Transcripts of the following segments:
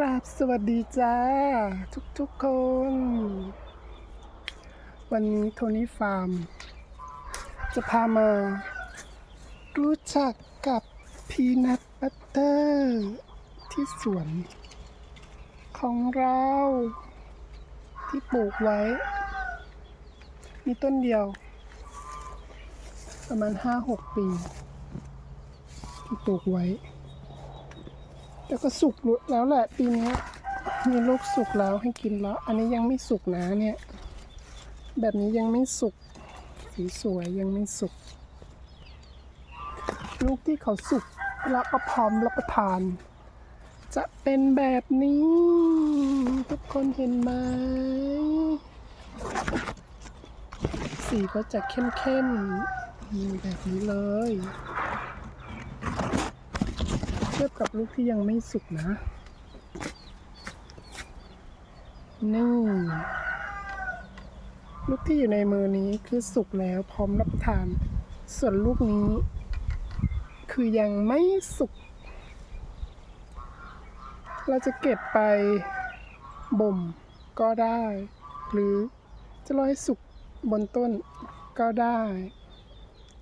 กราบสวัสดีจ้า ทุกๆคน วันนี้โทนี่ฟาร์ม จะพามา รู้จักกับพีนัทบัตเตอร์ที่สวน ของเรา ที่ปลูกไว้ มีต้นเดียว ประมาณห้าหกปี ที่ปลูกไว้ แต่ก็สุกแล้วแหละปีนี้มีลูกสุกแล้วให้กินแล้ว อันนี้ยังไม่สุกนะเนี่ย แบบนี้ยังไม่สุก สีสวยยังไม่สุก ลูกที่เขาสุกแล้วก็พร้อมรับประทาน จะเป็นแบบนี้ ทุกคนเห็นไหมสีก็จะเข้มๆแบบนี้เลย เทียบกับลูกที่ยังไม่สุกนะนี่ลูกที่อยู่ในมือนี้คือสุกแล้วพร้อมรับประทาน ส่วนลูกนี้ คือยังไม่สุก เราจะเก็บไปบ่มก็ได้ หรือจะรอให้สุกบนต้นก็ได้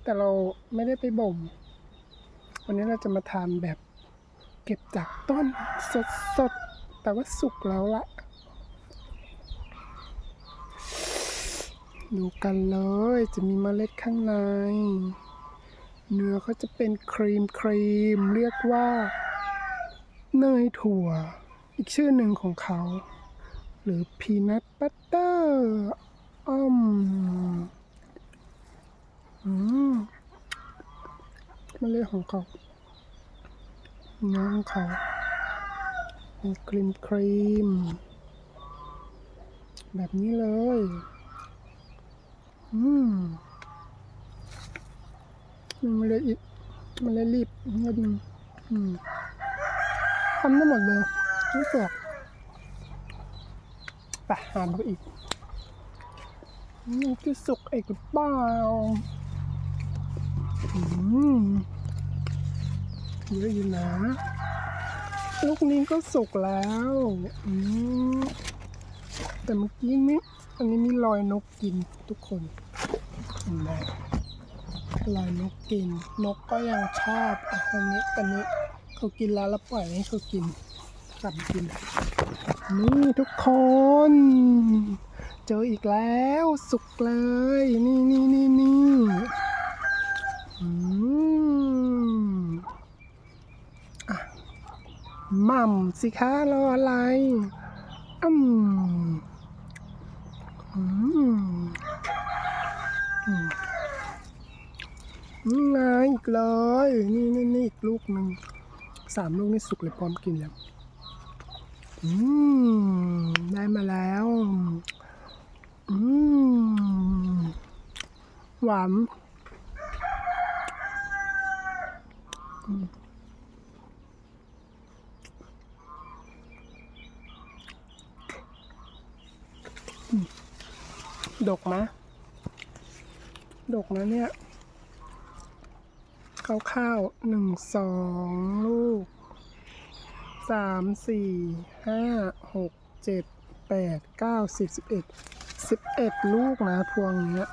แต่เราไม่ได้ไปบ่ม วันนี้เราจะมาทานแบบ เก็บจากต้นสดๆแต่ว่าสุกแล้วละดูกันเลยจะมีเมล็ดข้างใน เนื้อเขาจะเป็นครีมครีมเรียกว่าเนยถั่ว อีกชื่อหนึ่งของเขา หรือพีนัทบัตเตอร์อ้อมอืมเมล็ดของเขา น้องเขาเป็นครีมครีม แบบนี้เลย อืมมันเลยอีกมันเลยรีบนิดนึงอืมทำได้หมดเลยไม่เปลกไปหาดูอีกนี่คือสุกเอกเปล่าอืม เยอะอยู่นะลูกนี้ก็สุกแล้วอืมแต่เมื่อกี้นี้อันนี้มีรอยนกกินทุกคนเห็นไหมรอยนกกิน นกก็ยังชอบอะอันนี้อันนี้เขากินแล้วแล้วปล่อยให้เขากินกลับกิน นี่ทุกคน เจออีกแล้ว สุกเลย นี่นี่นี่นี่อืม ห ม่ำสิคะรออะไรอืมอืมอืมนี่ไงอีกเลย นี่นี่นี่อีกลูกหนึ่งสามลูกนี่สุกเลยพร้อมกินแล้วอืมได้มาแล้วอืมหวานอืม ดกมะ ดกนะเนี่ยข้าวๆหนึ่งสองลูกสามสี่ห้าหกเจ็ดแปดเก้าสิบสิบเอ็ดสิบเอ็ดลูกนะพวงเนี้ย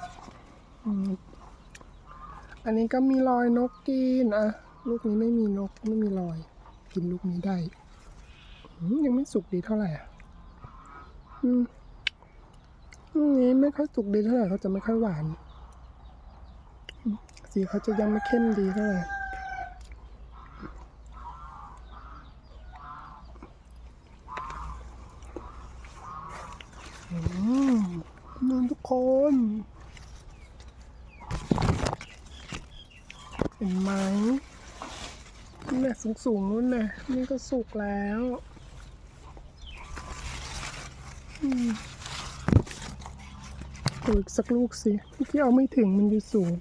อันนี้ก็มีรอยนกกินอะลูกนี้ไม่มีนกไม่มีรอย กินลูกนี้ได้ยังไม่สุกดีเท่าไหร่อะ อืม ลูกนี้ไม่ค่อยสุกดีเท่าไหร่เขาจะไม่ค่อยหวาน สีเขาจะยังไม่เข้มดีเท่าไหร่อืมนี่ทุกคนเห็นไหมนี่แหละสูงๆนู้นน่ะนี่ก็สุกแล้ว อืมูอีกสักลูกสิที่เอาไม่ถึงมันอยู่สูง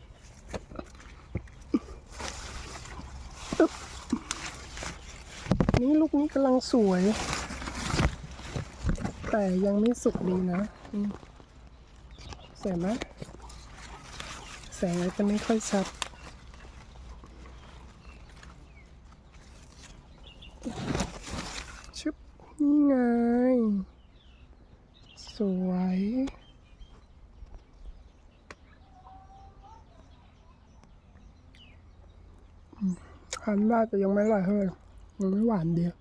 นี่ลูกนี้กำลังสวย แต่ยังไม่สุกดีนะอืมแสงไหมแสงอาจจะไม่ค่อยชัดชึบนี่ไง สวย อืมทานได้แต่ยังไม่อร่อยเท่าไหร่ยังไม่หวานเดียว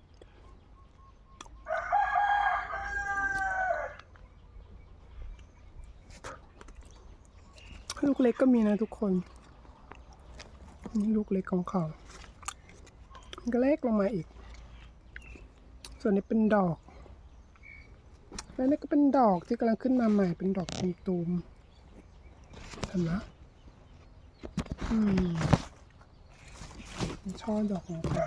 ลูกเล็กก็มีนะทุกคน นี่ลูกเล็กของเขาก็เล็กลงมาอีก ส่วนนี้เป็นดอก แล้วนี่ก็เป็นดอกที่กำลังขึ้นมาใหม่ เป็นดอกตูมๆเห็นไหมอืม ช่อดอกของเขา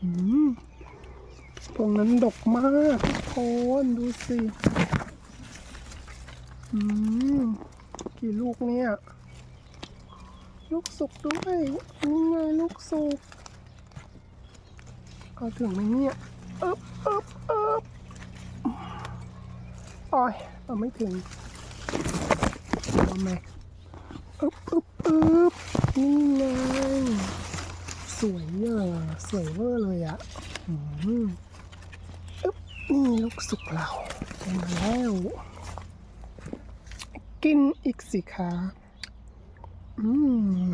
อืมพวงนั้นดกมากทุกคนดูสิอืมกี่ลูกเนี่ย ลูกสุกด้วยนี่ไงลูกสุกเอาถึงไหมเนี่ยอ๊บอ๊บอ๊บอ้ยเอาไม่ถึงเอาไหม เอ๊บนี่ไงสวยเยอะสวยเวอร์เลยอะอืมอึ๊บนี่ลูกสุกเราได้มาแล้ว กินอีกสิคะอืม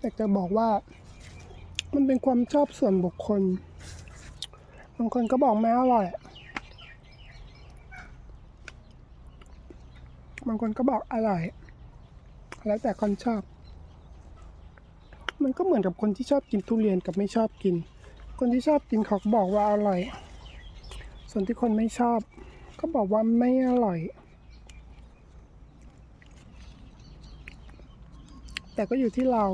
อยากจะบอกว่า มันเป็นความชอบส่วนบุคคล บางคนก็บอกไม่อร่อย บางคนก็บอกอร่อย แล้วแต่คนชอบ มันก็เหมือนกับคนที่ชอบกินทุเรียนกับไม่ชอบกิน คนที่ชอบกินเขาบอกว่าอร่อย ส่วนที่คนไม่ชอบ ก็บอกว่าไม่อร่อย แต่ก็อยู่ที่เรา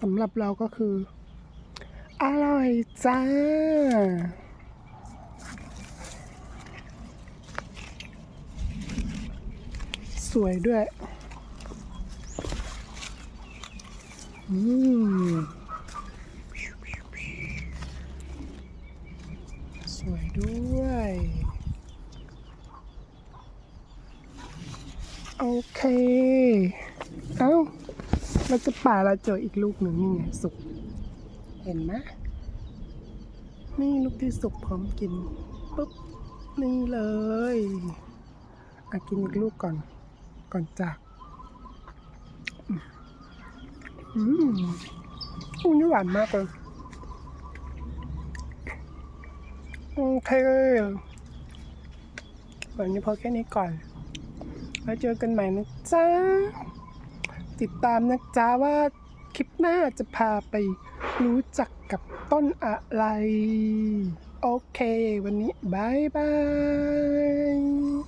สำหรับเราก็คือ อร่อยจ้า สวยด้วยอืมสวยด้วย โอเค เอ้า เราจะป่าเราเจออีกลูกหนึ่งนี่ไงสุก เห็นไหมนี่ลูกที่สุกพร้อมกินปุ๊บนี่เลยอะกินอีกลูกก่อน ก่อนจาก อืมอุ้ยหวานมากเลยโอเควันนี้พอแค่นี้ก่อน แล้วเจอกันใหม่นะจ๊ะ ติดตามนะจ๊ะว่าคลิปหน้าจะพาไปรู้จักกับต้นอะไร โอเค วันนี้บายบาย